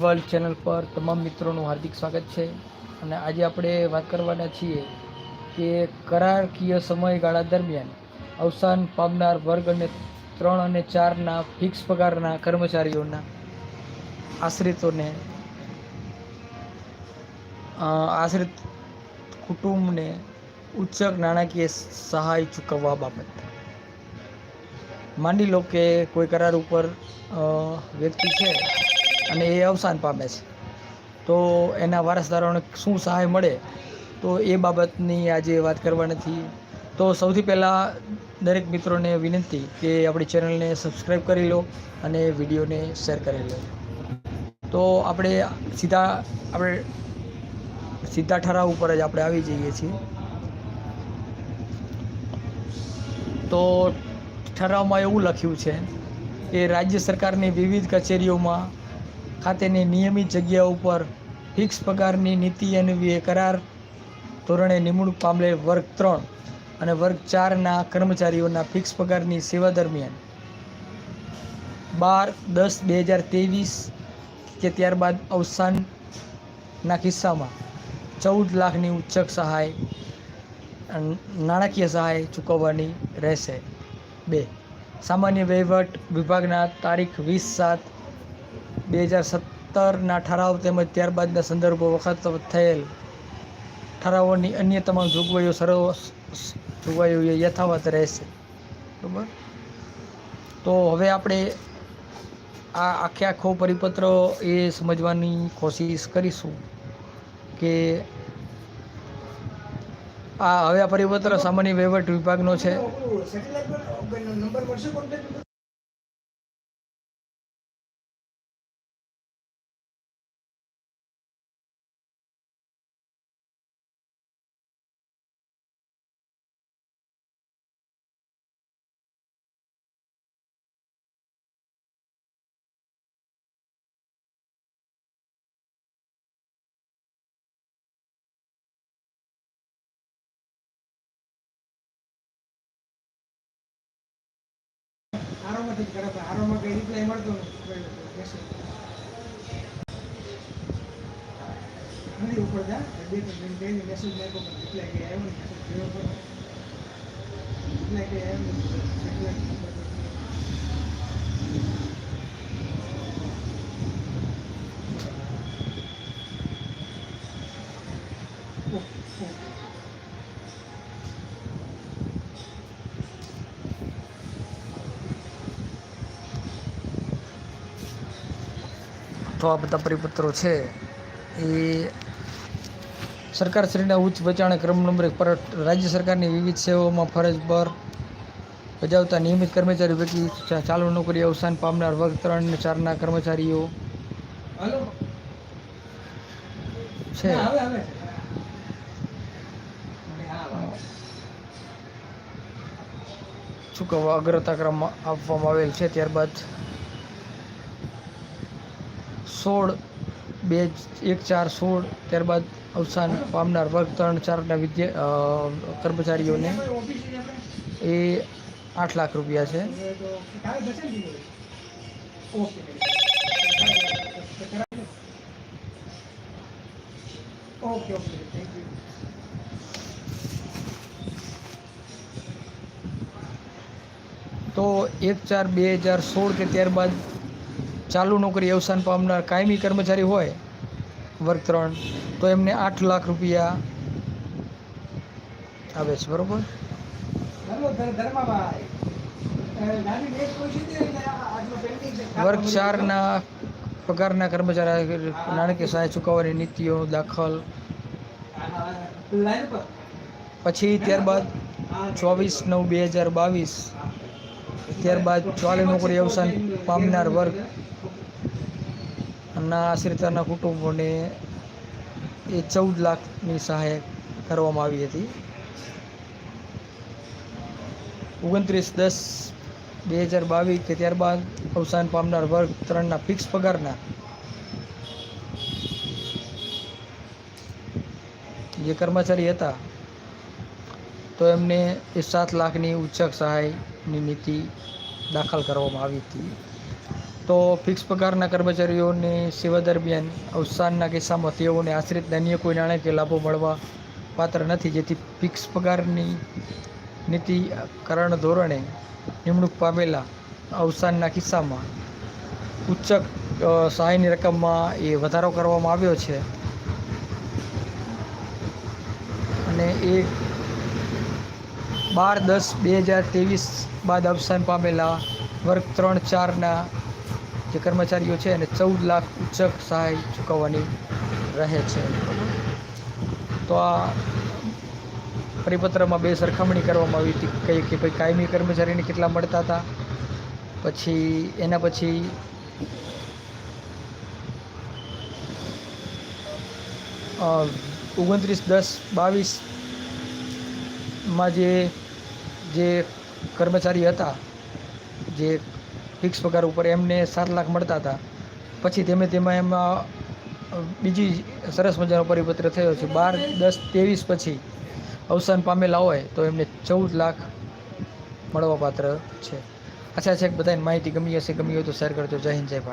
World channel પર તમામ મિત્રોનું હાર્દિક સ્વાગત છે. અને આજે આપણે વાત કરવાના છીએ કે કરારકીય સમયગાળા દરમિયાન અવસાન પામનાર વર્ગ અને ત્રણ અને ચારના ફિક્સ પગારના કર્મચારીઓના આશ્રિતોને આશ્રિત કુટુંબને ઉચ્ચક નાણાકીય સહાય ચૂકવવા બાબત. માની લો કે કોઈ કરાર ઉપર વ્યક્તિ છે અને એ અવસાન પામે છે. તો એના વારસદારોને શું સહાય મળે? તો એ બાબતની આજે વાત કરવાની નથી. તો સૌથી પહેલાં દરેક મિત્રોને વિનંતી કે આપણી ચેનલને સબસ્ક્રાઈબ કરી લો અને વિડીયોને શેર કરી લો. તો આપણે સીધા આપણે સીધા ઠરાવ ઉપર જ આપણે આવી જઈએ છીએ. તો ઠરાવમાં એવું લખ્યું છે કે રાજ્ય સરકારની વિવિધ કચેરીઓમાં ખાતેની નિયમિત જગ્યા ઉપર ફિક્સ પગારની નીતિ અન્વયે કરાર. ધોરણે નિમણૂક પામલે વર્ગ ત્રણ અને વર્ગ ચારના કર્મચારીઓના ફિક્સ પગારની સેવા દરમિયાન. બાર દસ બે હજાર ત્રેવીસ કે ત્યારબાદ અવસાનના કિસ્સામાં ચૌદ લાખની ઉચ્ચક સહાય નાણાકીય સહાય ચૂકવવાની રહેશે. બે સામાન્ય વહીવટ વિભાગના તારીખ વીસ સાત બે હજાર સત્તરના ઠરાવ તેમજ ત્યારબાદના સંદર્ભો વખત થયેલ ઠરાવોની અન્ય તમામ જોગવાઈઓ સર્વ જોગવાઈઓ યથાવત રહેશે. બરાબર? તો હવે આપણે આ આખે આખો પરિપત્ર એ સમજવાની કોશિશ કરીશું કે આ હવે આ પરિપત્ર સામાન્ય વહીવટ વિભાગનો છે. મળશે જ કરે આરોમાં કઈ રિપ્લાય મળતો નથી. નથી ઉપર જા, બે ત્રણ ડેલી મેસેજ પણ રિપ્લાય કઈ આવ્યો નહીં. રિપ્લાય કઈ આવ્યો નહીં. તો આ બધા પરિપત્રો છે. એ સરકારશ્રીના ઉચ્ચ બચાણે ક્રમ નંબર એક પર રાજ્ય સરકારની વિવિધ સેવાઓમાં ફરજ પર બજાવતા નિયમિત કર્મચારી પૈકી ચાલુ નોકરી અવસાન પામનાર વર્ગ ત્રણ અને ચારના કર્મચારીઓ છે. ચૂકવવા અગ્રતા ક્રમ આપવામાં આવેલ છે ત્યારબાદ સોળ, બે, એક, ચાર, સોળ, ત્યારબાદ અવસાન પામનાર વર્ગ ત્રણ ચારના વિદ્યા કર્મચારીઓને એ આઠ લાખ રૂપિયા છે. તો એક, ચાર, બે હજાર સોળ કે ત્યારબાદ ચાલુ નોકરી અવસાન પામનાર કાયમી કર્મચારી હોય, વર્ગ ત્રણ, તો એમને આઠ લાખ રૂપિયા આવે છે, બરાબર? વર્ગ ચારના પગારના કર્મચારી નાણાકીય સહાય ચૂકવવાની નીતિઓ દાખલ. પછી ત્યારબાદ ચોવીસ નવ બે હજાર બાવીસ, ત્યારબાદ ચાલુ નોકરી અવસાન પામનાર વર્ગ ના આશ્રિતાના કુટુંબોને એ ચૌદ લાખની સહાય કરવામાં આવી હતી. ઓગણત્રીસ દસ બે હજાર બાવીસ કે ત્યારબાદ અવસાન પામનાર વર્ગ ત્રણના ફિક્સ પગારના જે કર્મચારી હતા, તો એમને એ સાત લાખની ઉચ્ચક સહાયની નીતિ દાખલ કરવામાં આવી હતી. તો ફિક્સ પગારના કર્મચારીઓની સેવા દરમિયાન અવસાનના કિસ્સામાં તેઓને આશ્રિત અન્ય કોઈ નાણાકીય લાભો મળવા પાત્ર નથી. જેથી ફિક્સ પગારની નીતિકરણ ધોરણે નિમણૂક પામેલા અવસાનના કિસ્સામાં ઉચ્ચ સહાયની રકમમાં એ વધારો કરવામાં આવ્યો છે. અને એ બાર દસ બે હજાર ત્રેવીસ બાદ અવસાન પામેલા વર્ગ ત્રણ ચારના જે કર્મચારીઓ છે એને ચૌદ લાખ ઉચ્ચક સહાય ચૂકવવાની રહે છે. તો આ પરિપત્રમાં બે સરખામણી કરવામાં આવી હતી. કઈ કે ભાઈ કાયમી કર્મચારીને કેટલા મળતા હતા? પછી એના પછી ઓગણત્રીસ, દસ બાવીસમાં જે જે કર્મચારી હતા, જે ફિક્સ પગાર ઉપર એમને સાત લાખ મળતા હતા. પછી ધીમે ધીમે એમાં બીજી સરસ મજાનો પરિપત્ર થયો છે. બાર, દસ, ત્રેવીસ પછી અવસાન પામેલા હોય તો એમને ચૌદ લાખ મળવાપાત્ર છે. આશા છે કે બધાને માહિતી ગમી હશે. ગમી હોય તો શેર કરજો. જય હિન્દ, જય ભારત.